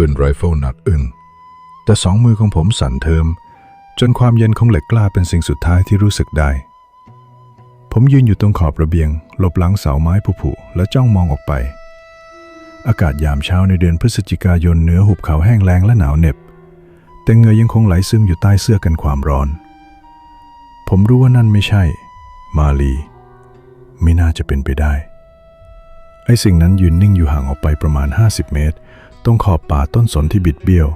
ปืนไรเฟิลหนักอึ้งแต่สองมือของผมสั่นเทิม จนความเย็นของเหล็กกล้าเป็นสิ่งสุดท้ายที่รู้สึกได้ ผมยืนอยู่ตรงขอบระเบียง หลบหลังเสาไม้ผุๆและจ้องมองออกไป อากาศยามเช้าในเดือนพฤศจิกายนเหนือหุบเขาแห้งแล้งและหนาวเหน็บ แต่เหงื่อยังคงไหลซึมอยู่ใต้เสื้อกันความร้อน ผมรู้ว่านั่นไม่ใช่ มาลี ไม่น่าจะเป็นไปได้ไอ้สิ่งนั้นยืนนิ่งอยู่ห่างออกไปประมาณ 50 เมตร ตรงขอบป่าต้นสนที่บิดเบี้ยว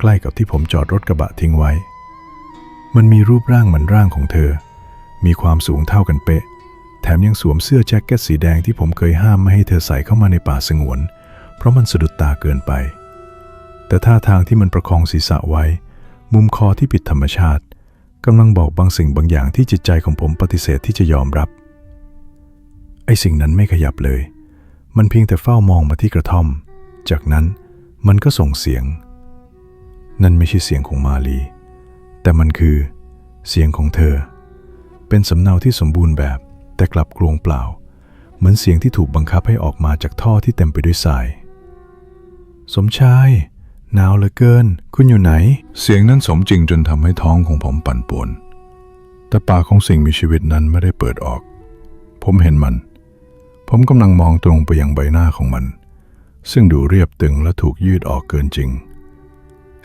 ใกล้กับที่ผมจอดรถกระบะทิ้งไว้ มันมีรูปร่างเหมือนร่างของเธอ มีความสูงเท่ากันเป๊ะ แถมยังสวมเสื้อแจ็คเก็ตสีแดงที่ผมเคยห้ามไม่ให้เธอใส่เข้ามาในป่าสงวน เพราะมันสะดุดตาเกินไป แต่ท่าทางที่มันประคองศีรษะไว้ มุมคอที่ผิดธรรมชาติกำลังบอกบางสิ่งบางอย่างที่จิตใจของผมปฏิเสธที่จะยอมรับ ไอ้สิ่งนั้นไม่ขยับเลย มันเพียงแต่เฝ้ามองมาที่กระท่อม จากนั้น มันก็ส่งเสียง นั่นไม่ใช่เสียงของมาลี แต่มันคือเสียงของเธอ เป็นสำเนาที่สมบูรณ์แบบแต่กลับกลวงเปล่า เหมือนเสียงที่ถูกบังคับให้ออกมาจากท่อที่เต็มไปด้วยทราย สมชายหนาวเหลือเกิน คุณอยู่ไหน เสียงนั้นสมจริงจนทำให้ท้องของผมปั่นป่วน แต่ปากของสิ่งมีชีวิตนั้นไม่ได้เปิดออก ผมเห็นมัน ผมกำลังมองตรงไปยังใบหน้าของมัน ซึ่งดูเรียบตึงและถูกยืดออกเกินจริง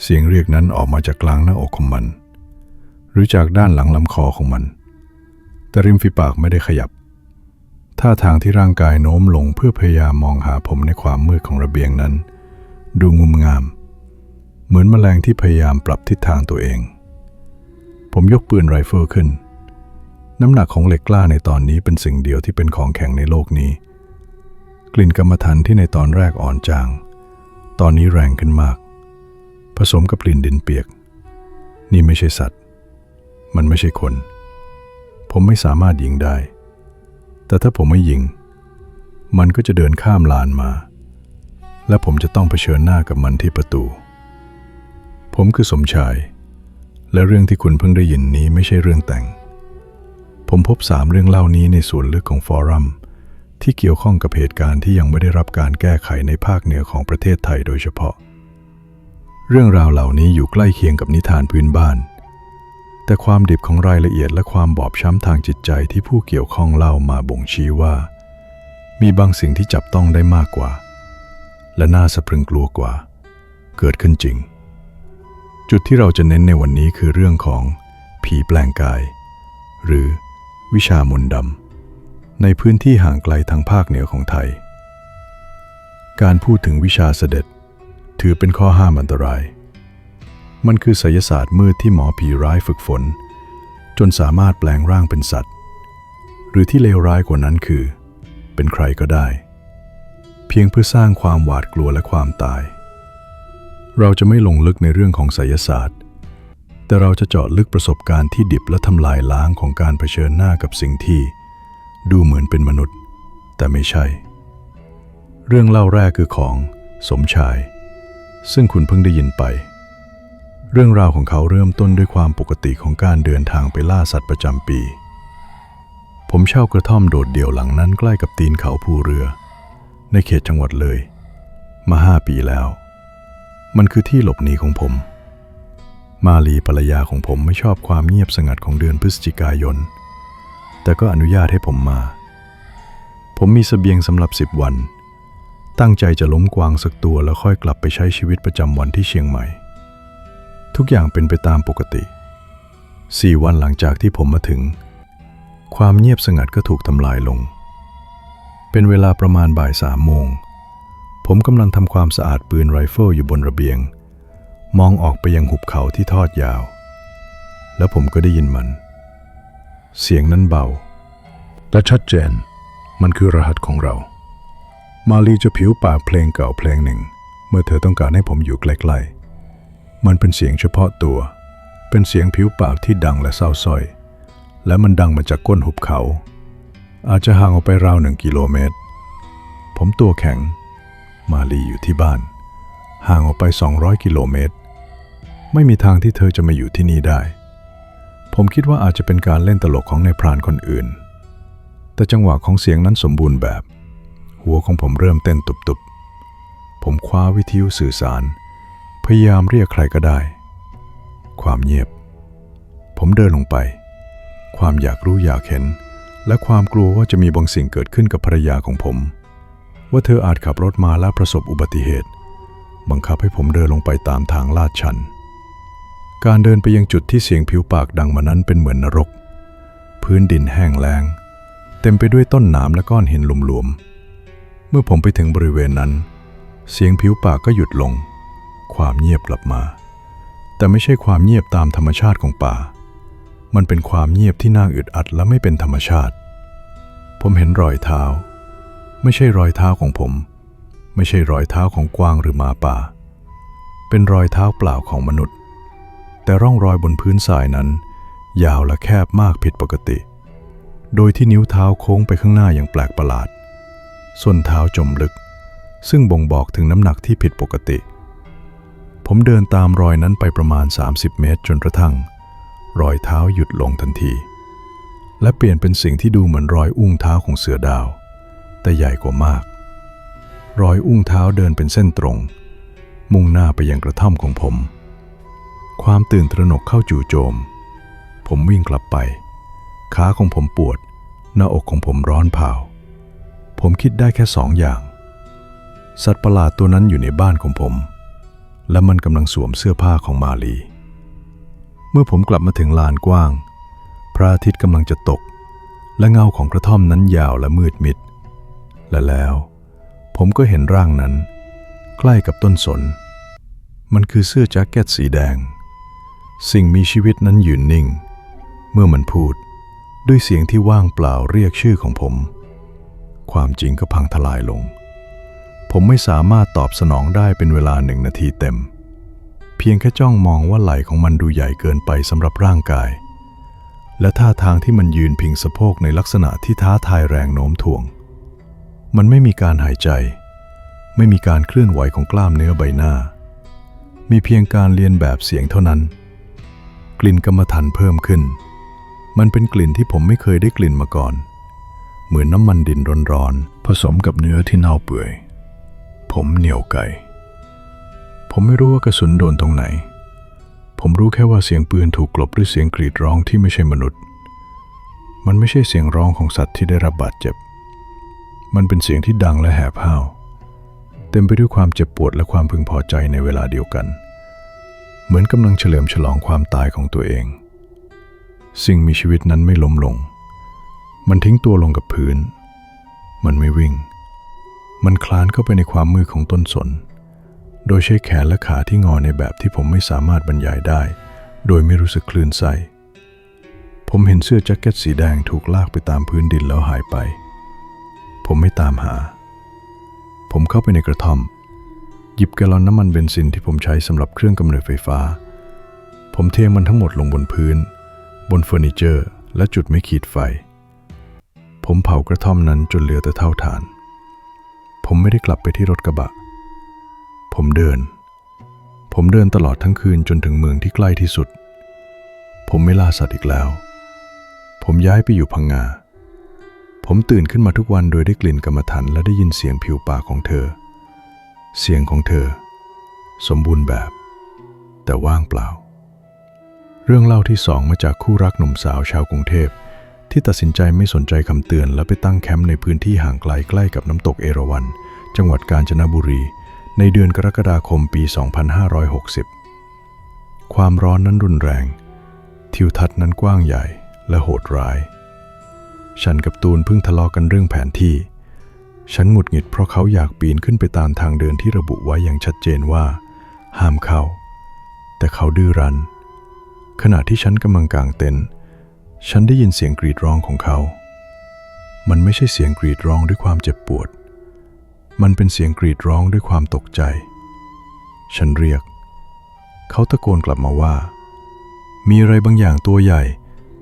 เสียงเรียกนั้นออกมาจากกลางหน้าอกของมัน หรือจากด้านหลังลำคอของมัน แต่ริมฝีปากไม่ได้ขยับ ท่าทางที่ร่างกายโน้มลงเพื่อพยายามมองหาผมในความมืดของระเบียงนั้น ดูงุมงาม เหมือนแมลงที่พยายามปรับทิศทางตัวเอง ผมยกปืนไรเฟิลขึ้น น้ำหนักของเหล็กกล้าในตอนนี้เป็นสิ่งเดียวที่เป็นของแข็งในโลกนี้ กลิ่นกรรมฐานที่ในตอนแรกอ่อนจาง ตอนนี้แรงขึ้นมาก ผสมกับกลิ่นดินเปียก นี่ไม่ใช่สัตว์ มันไม่ใช่คน ผมไม่สามารถยิงได้ แต่ถ้าผมไม่ยิง มันก็จะเดินข้ามลานมา และผมจะต้องเผชิญหน้ากับมันที่ประตู ผมคือสมชาย และเรื่องที่คุณเพิ่งได้ยินนี้ไม่ใช่เรื่องแต่ง ผมพบสามเรื่องเล่านี้ในส่วนลึกของฟอรัม ที่เกี่ยวข้องกับเหตุการณ์ที่ยังไม่ได้รับการแก้ไขในภาคเหนือของประเทศไทยโดยเฉพาะ เรื่องราวเหล่านี้อยู่ใกล้เคียงกับนิทานพื้นบ้าน แต่ความดิบของรายละเอียดและความบอบช้ำทางจิตใจที่ผู้เกี่ยวข้องเล่ามาบ่งชี้ว่า มีบางสิ่งที่จับต้องได้มากกว่า และน่าสะพรึงกลัวกว่า เกิดขึ้นจริง จุดที่เราจะเน้นในวันนี้คือเรื่องของผีแปลงกาย หรือวิชามนต์ดำ ในพื้นที่ห่างไกลทางภาคเหนือของไทย การพูดถึงวิชาเสด็จ ถือเป็นข้อห้ามอันตราย มันคือไสยศาสตร์มืดที่หมอผีร้ายฝึกฝน จนสามารถแปลงร่างเป็นสัตว์ หรือที่เลวร้ายกว่านั้นคือ เป็นใครก็ได้ เพียงเพื่อสร้างความหวาดกลัวและความตาย เราจะไม่ลงลึกในเรื่องของไสยศาสตร์แต่เราจะเจาะลึกประสบการณ์ที่ดิบและทำลายล้างของการเผชิญหน้ากับสิ่งที่ ดูเหมือนเป็นมนุษย์ แต่ไม่ใช่ เรื่องเล่าแรกคือของสมชาย ซึ่งคุณเพิ่งได้ยินไป เรื่องราวของเขาเริ่มต้นด้วยความปกติของการเดินทางไปล่าสัตว์ประจำปี ผมเช่ากระท่อมโดดเดี่ยวหลังนั้นใกล้กับตีนเขาภูเรือ ในเขตจังหวัดเลย มาห้าปีแล้ว มันคือที่หลบหนีของผม มาลีภรรยาของผมไม่ชอบความเงียบสงัดของเดือนพฤศจิกายน แต่ก็อนุญาตให้ผมมา ผมมีสเสบียงสำหรับสิบวัน ตั้งใจจะล้มกวางสักตัวแล้วค่อยกลับไปใช้ชีวิตประจำวันที่เชียงใหม่ ทุกอย่างเป็นไปตามปกติสี่วันหลังจากที่ผมมาถึง ความเงียบสงัดก็ถูกทำลายลง เป็นเวลาประมาณบ่ายสามโมง ผมกำลังทำความสะอาดปืนไรเฟิลอยู่บนระเบียง มองออกไปยังหุบเขาที่ทอดยาว แล้วผมก็ได้ยินมัน เสียงนั้นเบา และชัดเจน มันคือรหัสของเรา มาลีจะผิวปากเพลงเก่าเพลงหนึ่ง เมื่อเธอต้องการให้ผมอยู่ใกล้ๆ มันเป็นเสียงเฉพาะตัว เป็นเสียงผิวปากที่ดังและเศร้าส้อย และมันดังมาจากก้นหุบเขา อาจจะห่างออกไปราวหนึ่งกิโลเมตร ผมตัวแข็ง มาลีอยู่ที่บ้าน ห่างออกไป 200 กิโลเมตร ไม่มีทางที่เธอจะมาอยู่ที่นี่ได้ ผมคิดว่าอาจจะเป็นการเล่นตลกของนายพรานคนอื่น แต่จังหวะของเสียงนั้นสมบูรณ์แบบ หัวของผมเริ่มเต้นตุบๆ ผมคว้าวิทยุสื่อสาร พยายามเรียกใครก็ได้ ความเงียบ ผมเดินลงไป ความอยากรู้อยากเห็น และความกลัวว่าจะมีบางสิ่งเกิดขึ้นกับภรรยาของผม ว่าเธออาจขับรถมาแล้วประสบอุบัติเหตุ บังคับให้ผมเดินลงไปตามทางลาดชัน การเดินไปยังจุดที่เสียงผิวปากดังมานั้นเป็นเหมือนนรก พื้นดินแห้งแล้ง เต็มไปด้วยต้นหนามและก้อนหินหลวมๆ เมื่อผมไปถึงบริเวณนั้น เสียงผิวปากก็หยุดลง ความเงียบกลับมา แต่ไม่ใช่ความเงียบตามธรรมชาติของป่า มันเป็นความเงียบที่น่าอึดอัดและไม่เป็นธรรมชาติ ผมเห็นรอยเท้า ไม่ใช่รอยเท้าของผม ไม่ใช่รอยเท้าของกวางหรือหมาป่า เป็นรอยเท้าเปล่าของมนุษย์ แต่ร่องรอยบนพื้นทรายนั้น ยาวและแคบมากผิดปกติ โดยที่นิ้วเท้าโค้งไปข้างหน้าอย่างแปลกประหลาด ส้นเท้าจมลึก ซึ่งบ่งบอกถึงน้ำหนักที่ผิดปกติ ผมเดินตามรอยนั้นไปประมาณ 30 เมตรจนกระทั่ง รอยเท้าหยุดลงทันที และเปลี่ยนเป็นสิ่งที่ดูเหมือนรอยอุ้งเท้าของเสือดาว แต่ใหญ่กว่ามาก รอยอุ้งเท้าเดินเป็นเส้นตรง มุ่งหน้าไปยังกระท่อมของผม ความตื่นตระหนกเข้าจู่โจม ผมวิ่งกลับไป ขาของผมปวด หน้าอกของผมร้อนเผาผมคิดได้แค่สองอย่าง สัตว์ประหลาดตัวนั้นอยู่ในบ้านของผม และมันกำลังสวมเสื้อผ้าของมาลี เมื่อผมกลับมาถึงลานกว้าง พระอาทิตย์กำลังจะตก และเงาของกระท่อมนั้นยาวและมืดมิด และแล้ว ผมก็เห็นร่างนั้น ใกล้กับต้นสน มันคือเสื้อแจ็คเก็ตสีแดง สิ่งมีชีวิตนั้นยืนนิ่ง เมื่อมันพูดด้วยเสียงที่ว่างเปล่าเรียกชื่อของผม ความจริงก็พังทลายลง ผมไม่สามารถตอบสนองได้เป็นเวลาหนึ่งนาทีเต็ม เพียงแค่จ้องมองว่าไหล่ของมันดูใหญ่เกินไปสำหรับร่างกาย และท่าทางที่มันยืนพิงสะโพกในลักษณะที่ท้าทายแรงโน้มถ่วง มันไม่มีการหายใจ ไม่มีการเคลื่อนไหวของกล้ามเนื้อใบหน้า มีเพียงการเรียนแบบเสียงเท่านั้น กลิ่นกรรมฐานเพิ่มขึ้น มันเป็นกลิ่นที่ผมไม่เคยได้กลิ่นมาก่อน เหมือนน้ำมันดินร้อนๆผสมกับเนื้อที่เน่าเปื่อย ผมเหนียวไก่ ผมไม่รู้ว่ากระสุนโดนตรงไหน ผมรู้แค่ว่าเสียงปืนถูกกลบด้วยเสียงกรีดร้องที่ไม่ใช่มนุษย์ มันไม่ใช่เสียงร้องของสัตว์ที่ได้รับบาดเจ็บ มันเป็นเสียงที่ดังและแหบห้าวเต็มไปด้วยความเจ็บปวดและความพึงพอใจในเวลาเดียวกัน เหมือนกำลังเฉลิมฉลองความตายของตัวเอง สิ่งมีชีวิตนั้นไม่ล้มลง มันทิ้งตัวลงกับพื้น มันไม่วิ่ง มันคลานเข้าไปในความมืดของต้นสน โดยใช้แขนและขาที่งอในแบบที่ผมไม่สามารถบรรยายได้ โดยไม่รู้สึกคลื่นไส้ผมเห็นเสื้อแจ็คเก็ตสีแดงถูกลากไปตามพื้นดินแล้วหายไป ผมไม่ตามหา ผมเข้าไปในกระท่อม ยิบแกลอนน้ำมันเบนซินที่ผมใช้สำหรับเครื่องกำเนิดไฟฟ้า ผมเทมันทั้งหมดลงบนพื้น บนเฟอร์นิเจอร์ และจุดไม่ขีดไฟ ผมเผากระท่อมนั้นจนเหลือแต่เท่าฐาน ผมไม่ได้กลับไปที่รถกระบะ ผมเดิน ผมเดินตลอดทั้งคืนจนถึงเมืองที่ใกล้ที่สุด ผมไม่ล่าสัตว์อีกแล้ว ผมย้ายไปอยู่พังงา ผมตื่นขึ้นมาทุกวันโดยได้กลิ่นกรรมฐานและได้ยินเสียงผิวปากของเธอ เสียงของเธอ สมบูรณ์แบบ แต่ว่างเปล่า เรื่องเล่าที่สองมาจากคู่รักหนุ่มสาวชาวกรุงเทพ ที่ตัดสินใจไม่สนใจคำเตือนและไปตั้งแคมป์ในพื้นที่ห่างไกลใกล้กับน้ำตกเอราวัณจังหวัดกาญจนบุรี ในเดือนกรกฎาคมปี 2560 ความร้อนนั้นรุนแรง ทิวทัศน์นั้นกว้างใหญ่และโหดร้าย ฉันกับตูนเพิ่งทะเลาะกันเรื่องแผนที่ ฉันหงุดหงิดเพราะเขาอยากปีนขึ้นไปตามทางเดินที่ระบุไว้อย่างชัดเจนว่า ห้ามเข้า แต่เขาดื้อรั้น ขณะที่ฉันกำลังกางเต็นท์ฉันได้ยินเสียงกรีดร้องของเขา มันไม่ใช่เสียงกรีดร้องด้วยความเจ็บปวด มันเป็นเสียงกรีดร้องด้วยความตกใจ ฉันเรียก เขาตะโกนกลับมาว่า มีอะไรบางอย่างตัวใหญ่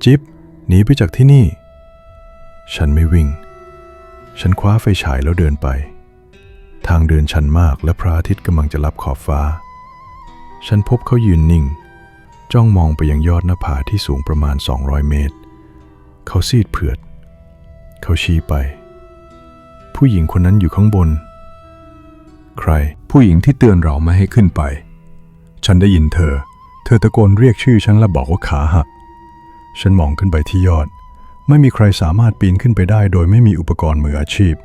จิ๊บหนีไปจากที่นี่ ฉันไม่วิ่ง ฉันคว้าไฟฉายแล้วเดินไป ทางเดินชันมากและพระอาทิตย์กำลังจะลับขอบฟ้า ฉันพบเขายืนนิ่ง จ้องมองไปยังยอดหน้าผาที่สูงประมาณ 200 เมตร เขาซีดเผือด เขาชี้ไป ผู้หญิงคนนั้นอยู่ข้างบน ใคร ผู้หญิงที่เตือนเราไม่ให้ขึ้นไป ฉันได้ยินเธอ เธอตะโกนเรียกชื่อฉันและบอกว่าขาหัก ฉันมองขึ้นไปที่ยอด ไม่มีใครสามารถปีนขึ้นไปได้โดยไม่มีอุปกรณ์มืออาชีพ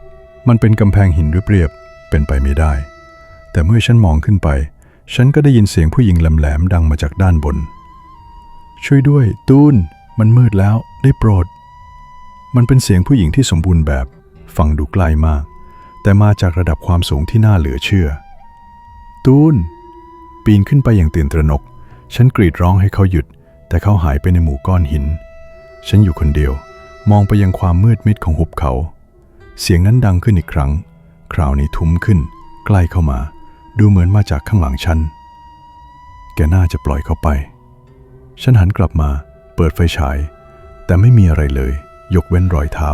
มันเป็นกำแพงหินเรียบๆเป็นไปไม่ได้ แต่เมื่อฉันมองขึ้นไป ฉันก็ได้ยินเสียงผู้หญิงแหลมๆดังมาจากด้านบน ช่วยด้วย ตูน มันมืดแล้วได้โปรด มันเป็นเสียงผู้หญิงที่สมบูรณ์แบบ ฟังดูไกลมาก แต่มาจากระดับความสูงที่น่าเหลือเชื่อ ตูน ปีนขึ้นไปอย่างตื่นตระหนก ฉันกรีดร้องให้เขาหยุด แต่เขาหายไปในหมู่ก้อนหิน ฉันอยู่คนเดียว มองไปยังความมืดมิดของหุบเขา เสียงนั้นดังขึ้นอีกครั้ง คราวนี้ทุ้มขึ้น ใกล้เข้ามา ดูเหมือนมาจากข้างหลังฉัน แกน่าจะปล่อยเขาไป ฉันหันกลับมา เปิดไฟฉาย แต่ไม่มีอะไรเลย ยกเว้นรอยเท้า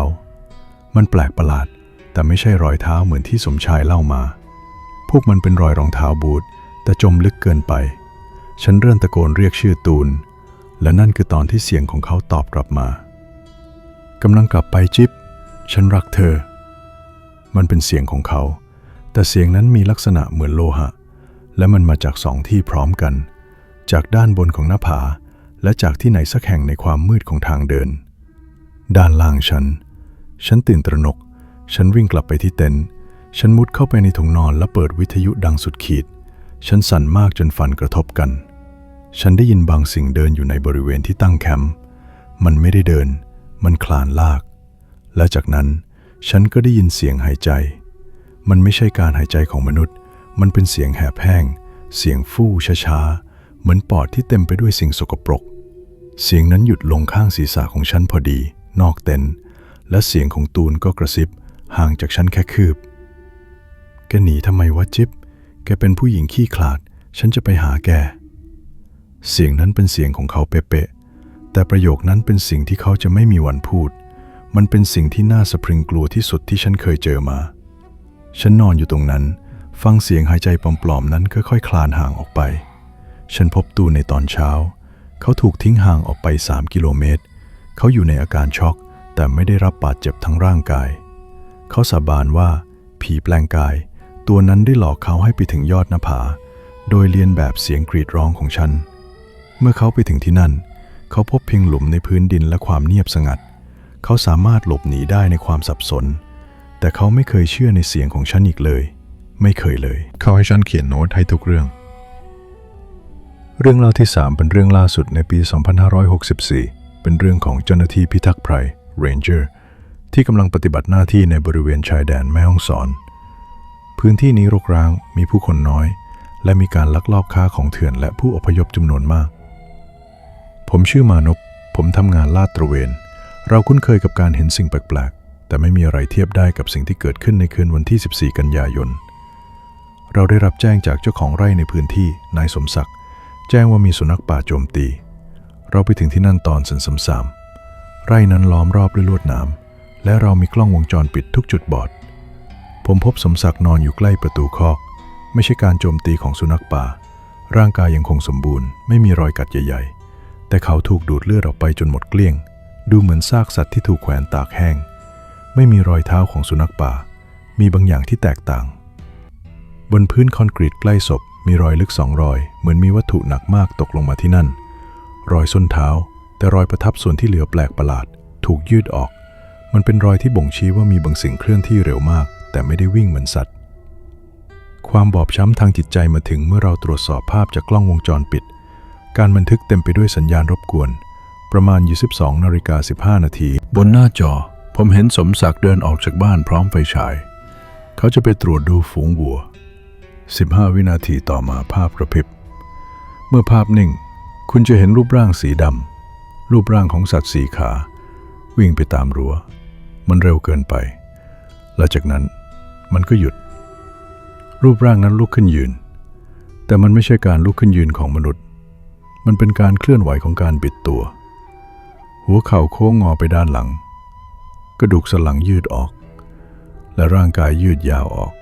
มันแปลกประหลาด แต่ไม่ใช่รอยเท้าเหมือนที่สมชายเล่ามา พวกมันเป็นรอยรองเท้าบูทแต่จมลึกเกินไป ฉันเริ่มตะโกนเรียกชื่อตูน และนั่นคือตอนที่เสียงของเขาตอบกลับมา กำลังกลับไปจิ๊บ ฉันรักเธอ มันเป็นเสียงของเขา แต่เสียงนั้นมีลักษณะเหมือนโลหะ และมันมาจากสองที่พร้อมกัน จากด้านบนของหน้าผา และจากที่ไหนสักแห่งในความมืดของทางเดิน ด้านล่างฉัน ฉันตื่นตระหนก ฉันวิ่งกลับไปที่เต็นท์ ฉันมุดเข้าไปในถุงนอนและเปิดวิทยุดังสุดขีด ฉันสั่นมากจนฟันกระทบกัน ฉันได้ยินบางสิ่งเดินอยู่ในบริเวณที่ตั้งแคมป์ มันไม่ได้เดิน มันคลานลาก และจากนั้นฉันก็ได้ยินเสียงหายใจ มันไม่ใช่การหายใจของมนุษย์ มันเป็นเสียงแหบแห้ง เสียงฟู่ช้าๆ เหมือนปอดที่เต็มไปด้วยสิ่งสกปรก เสียงนั้นหยุดลงข้างศีรษะของฉันพอดี นอกเต็นท์และเสียงของตูนก็กระซิบ ห่างจากฉันแค่คืบ แกหนีทำไมวะจิ๊บ แกเป็นผู้หญิงขี้ขลาด ฉันจะไปหาแก เสียงนั้นเป็นเสียงของเขาเป๊ะๆ แต่ประโยคนั้นเป็นสิ่งที่เขาจะไม่มีวันพูด มันเป็นสิ่งที่น่าสะพรึงกลัวที่สุดที่ฉันเคยเจอมา ฉันนอนอยู่ตรงนั้น ฟังเสียงหายใจปลอมๆนั้นค่อยๆคคลานห่างออกไป ฉันพบตูในตอนเช้า เขาถูกทิ้งห่างออกไป 3 กิโลเมตร เขาอยู่ในอาการช็อก แต่ไม่ได้รับบาดเจ็บทั้งร่างกาย เขาสาบานว่า ผีแปลงกาย ตัวนั้นได้หลอกเขาให้ไปถึงยอดหน้าผา โดยเลียนแบบเสียงกรีดร้องของฉัน เมื่อเขาไปถึงที่นั่นเขาพบเพียงหลุมในพื้นดินและความเงียบสงัด เขาสามารถหลบหนีได้ในความสับสน แต่เขาไม่เคยเชื่อในเสียงของฉันอีกเลย ไม่เคยเลย เขาให้ฉันเขียนโน้ตให้ทุกเรื่อง เรื่องเล่าที่ 3 เป็นเรื่องล่าสุดในปี 2564 เป็นเรื่องของเจ้าหน้าที่พิทักษ์ไพร Ranger ที่กำลังปฏิบัติหน้าที่ในบริเวณชายแดนแม่ฮ่องสอน พื้นที่นี้รกร้างมีผู้คนน้อย และมีการลักลอบค้าของเถื่อนและผู้อพยพจำนวนมาก ผมชื่อมานพผมทำงานลาดตระเวน เราคุ้นเคยกับการเห็นสิ่งแปลกๆ แต่ไม่มีอะไรเทียบได้กับสิ่งที่เกิดขึ้นในคืนวันที่ 14 กันยายน เราได้รับแจ้งจากเจ้าของไร่ในพื้นที่ นายสมศักดิ์ แจ้งว่ามีสุนัขป่าโจมตี เราไปถึงที่นั่นตอนสันสามสามไร่นั้นล้อมรอบด้วยลวดหนาม และเรามีกล้องวงจรปิดทุกจุดบอด ผมพบสมศักดิ์นอนอยู่ใกล้ประตูคอก ไม่ใช่การโจมตีของสุนัขป่า ร่างกายยังคงสมบูรณ์ ไม่มีรอยกัดใหญ่ๆ แต่เขาถูกดูดเลือดออกไปจนหมดเกลี้ยง ดูเหมือนซากสัตว์ที่ถูกแขวนตากแห้ง ไม่มีรอยเท้าของสุนัขป่า มีบางอย่างที่แตกต่าง บนพื้นคอนกรีตใกล้ศพมีรอยลึกสองรอย เหมือนมีวัตถุหนักมากตกลงมาที่นั่น รอยส้นเท้า แต่รอยประทับส่วนที่เหลือแปลกประหลาด ถูกยืดออก มันเป็นรอยที่บ่งชี้ว่ามีบางสิ่งเคลื่อนที่เร็วมาก แต่ไม่ได้วิ่งเหมือนสัตว์ ความบอบช้ำทางจิตใจมาถึงเมื่อเราตรวจสอบภาพจากกล้องวงจรปิด การบันทึกเต็มไปด้วยสัญญาณรบกวน ประมาณ 22นาฬิกา15 นาที บนหน้าจอ ผมเห็นสมศักดิ์เดินออกจากบ้านพร้อมไฟฉาย เขาจะไปตรวจดูฝูงวัว 15 วินาทีต่อมาภาพกระพริบ เมื่อภาพนิ่ง คุณจะเห็นรูปร่างสีดำรูปร่างของสัตว์สีขา วิ่งไปตามรัว้ว มันเร็วเกินไป และจากนั้นมันก็หยุด รูปร่างนั้นลุกขึ้นยืน แต่มันไม่ใช่การลุกขึ้นยืนของมนุษย์ มันเป็นการเคลื่อนไหวของการบิดตัว หัวเข่าโค้งงอไปด้านหลัง กระดูกสันหลังยืดออก และร่างกายยืดยาวออก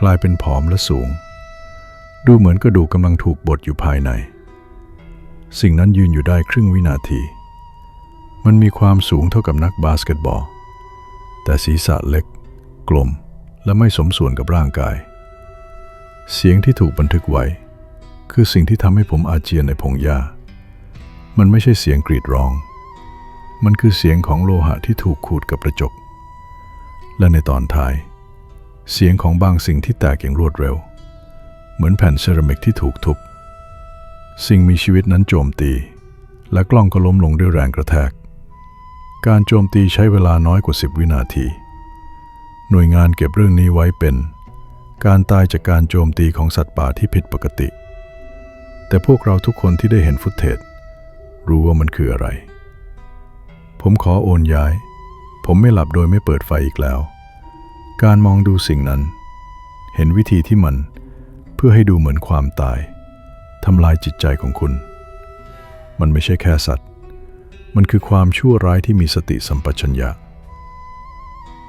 กลายเป็นผอมและสูง ดูเหมือนกระดูกกำลังถูกบดอยู่ภายใน สิ่งนั้นยืนอยู่ได้ครึ่งวินาที มันมีความสูงเท่ากับนักบาสเกตบอล แต่ศีรษะเล็ก กลมและไม่สมส่วนกับร่างกาย เสียงที่ถูกบันทึกไว้ คือสิ่งที่ทำให้ผมอาเจียนในพงหญ้า มันไม่ใช่เสียงกรีดร้อง มันคือเสียงของโลหะที่ถูกขูดกับกระจก และในตอนท้าย เสียงของบางสิ่งที่แตกอย่างรวดเร็ว เหมือนแผ่นเซรามิกที่ถูกทุบ สิ่งมีชีวิตนั้นโจมตี และกล้องก็ล้มลงด้วยแรงกระแทก การโจมตีใช้เวลาน้อยกว่า 10 วินาที หน่วยงานเก็บเรื่องนี้ไว้เป็นการตายจากการโจมตีของสัตว์ป่าที่ผิดปกติ แต่พวกเราทุกคนที่ได้เห็นฟุตเทจรู้ว่ามันคืออะไร ผมขอโอนย้าย ผมไม่หลับโดยไม่เปิดไฟอีกแล้ว การมองดูสิ่งนั้น เห็นวิธีที่มันเพื่อให้ดูเหมือนความตายทำลายจิตใจของคุณ มันไม่ใช่แค่สัตว์ มันคือความชั่วร้ายที่มีสติสัมปชัญญะ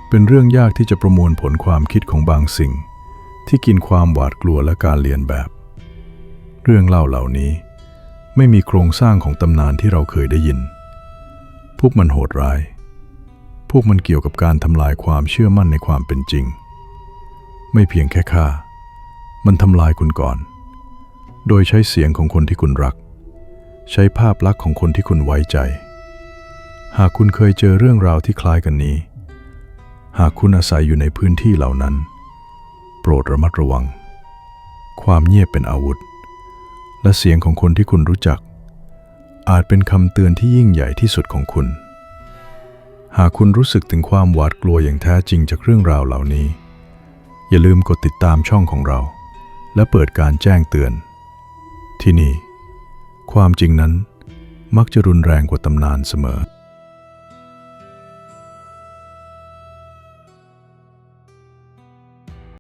เป็นเรื่องยากที่จะประมวลผลความคิดของบางสิ่ง ที่กินความหวาดกลัวและการเรียนแบบ เรื่องเล่าเหล่านี้ ไม่มีโครงสร้างของตำนานที่เราเคยได้ยิน พวกมันโหดร้าย พวกมันเกี่ยวกับการทำลายความเชื่อมั่นในความเป็นจริง ไม่เพียงแค่ฆ่า มันทำลายคุณก่อน โดยใช้เสียงของคนที่คุณรัก ใช้ภาพลักษณ์ของคนที่คุณไว้ใจ หากคุณเคยเจอเรื่องราวที่คล้ายกันนี้ หากคุณอาศัยอยู่ในพื้นที่เหล่านั้น โปรดระมัดระวัง ความเงียบเป็นอาวุธ และเสียงของคนที่คุณรู้จัก อาจเป็นคำเตือนที่ยิ่งใหญ่ที่สุดของคุณ หากคุณรู้สึกถึงความหวาดกลัวอย่างแท้จริงจากเรื่องราวเหล่านี้ อย่าลืมกดติดตามช่องของเรา และเปิดการแจ้งเตือน ที่นี่ ความจริงนั้นมักจะรุนแรงกว่าตำนานเสมอ